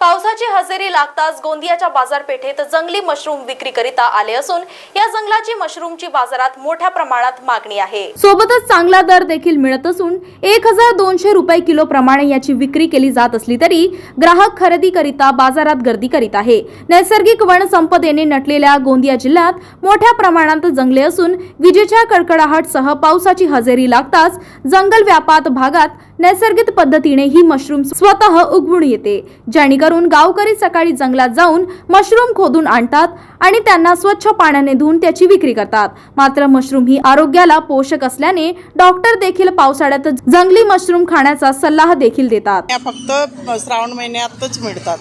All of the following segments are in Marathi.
पावसाची हजेरी लागताच गोंदियाच्या बाजारपेठेत जंगली मशरूम विक्रीकरिता आले असून या जंगलाची मशरूमची बाजारात मोठ्या प्रमाणात मागणी आहे. सोबतच चांगला दर देखील मिळत असून एक हजार दोनशे रुपये किलो प्रमाणे याची विक्री केली जात असली तरी ग्राहक खरेदीकरिता बाजारात गर्दी करीत आहे. नैसर्गिक वन संपदेने नटलेल्या गोंदिया जिल्ह्यात मोठ्या प्रमाणात जंगले असून विजेच्या कडकडाहटसह पावसाची हजेरी लागताच जंगल व्यापात भागात नैसर्गिक पद्धतीने ही मशरूम स्वतः उगवून येते जेणेकरून गावकरी सकाळी जंगलात जाऊन मशरूम खोदून आणतात आणि त्यांना स्वच्छ पाण्याने धुवून त्याची विक्री करतात. मात्र मशरूम ही आरोग्याला पोषक असल्याने डॉक्टर देखील पावसाळ्यात जंगली मशरूम खाण्याचा सल्ला देखील देतात. फक्त श्रावण महिन्यातच मिळतात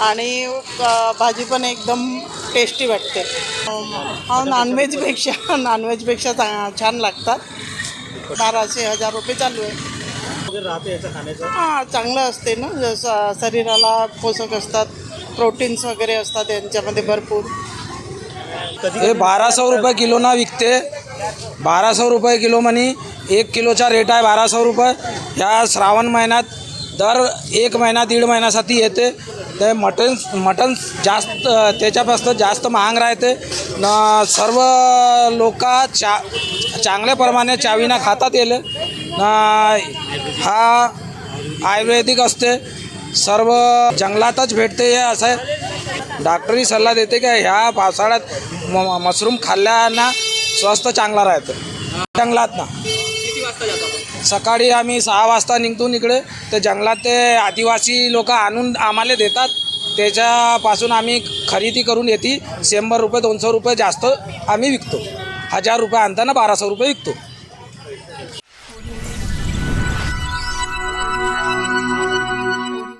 आणि भाजी पण एकदम टेस्टी वाटते. हा नॉनव्हेजपेक्षा नॉनव्हेजपेक्षा छान लागतात. बाराशे हजार रुपये चालू आहे. हां चांगलं असते ना. जसं शरीराला पोषक असतात प्रोटीन्स वगैरे असतात यांच्यामध्ये भरपूर. हे बाराशे रुपये किलोना विकते. बाराशे रुपये किलो म्हणी एक किलोचा रेट आहे बाराशे रुपये. ह्या श्रावण महिन्यात दर एक महिना दीड महिन्यासाठी येते. ते मटन मटन जास्त त्याच्यापासून जास्त महाग राहते. न सर्व लोक चा चांगल्या प्रमाणे चावीना खातात येले. न हा आयुर्वेदिक असते. सर्व जंगलातच भेटते हे असं आहे. डॉक्टरी सल्ला देते की ह्या पावसाळ्यात म मशरूम खाल्ल्यानं स्वस्त चांगला राहतं. जंगलात ना. सकाळी आम्ही सहा वाजता निघतो इकडे. तर जंगलात ते आदिवासी लोक आणून आम्हाला देतात. त्याच्यापासून आम्ही खरेदी करून येते. शंभर रुपये दोनशे रुपये जास्त आम्ही विकतो. हजार रुपये आणताना बाराशे रुपये विकतो.